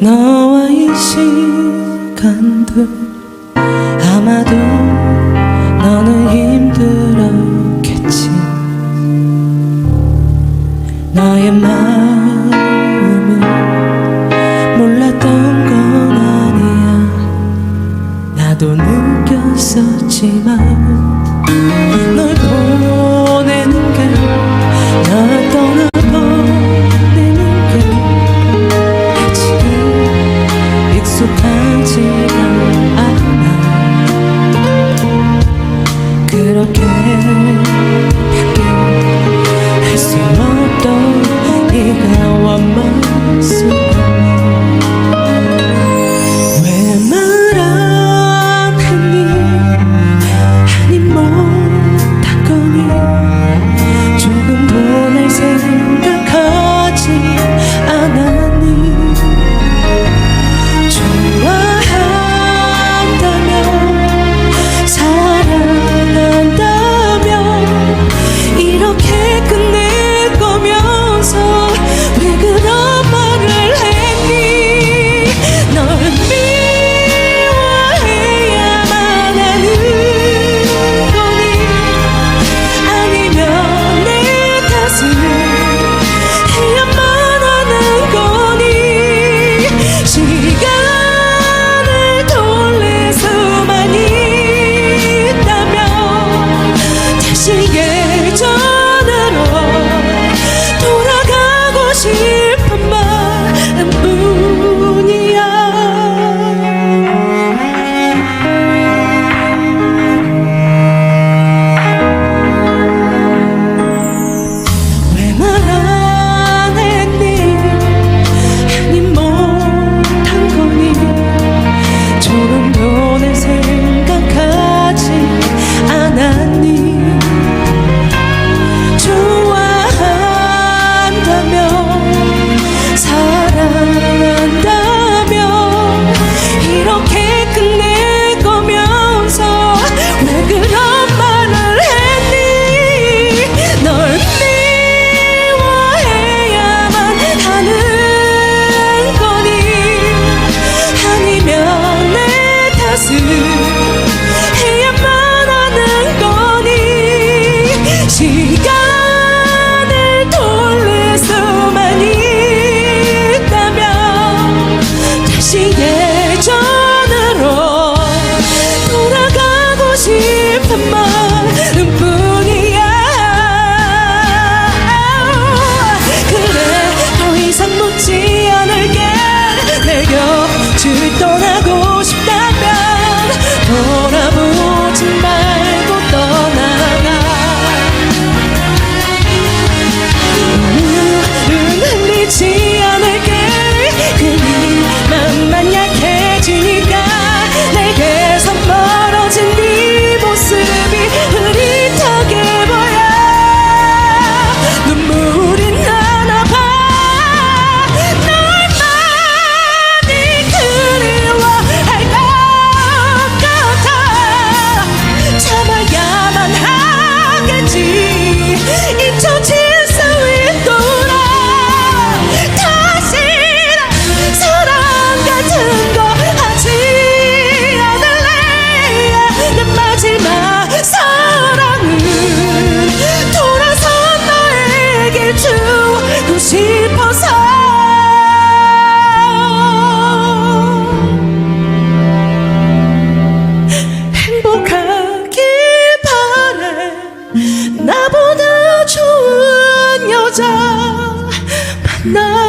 너와 이 시간도 아마도 너는 힘들었겠지. 너의 마음을 몰랐던 건 아니야. 나도 느꼈었지만 널 보내는 게 나였던 할수 없던 네가 와 마음 No.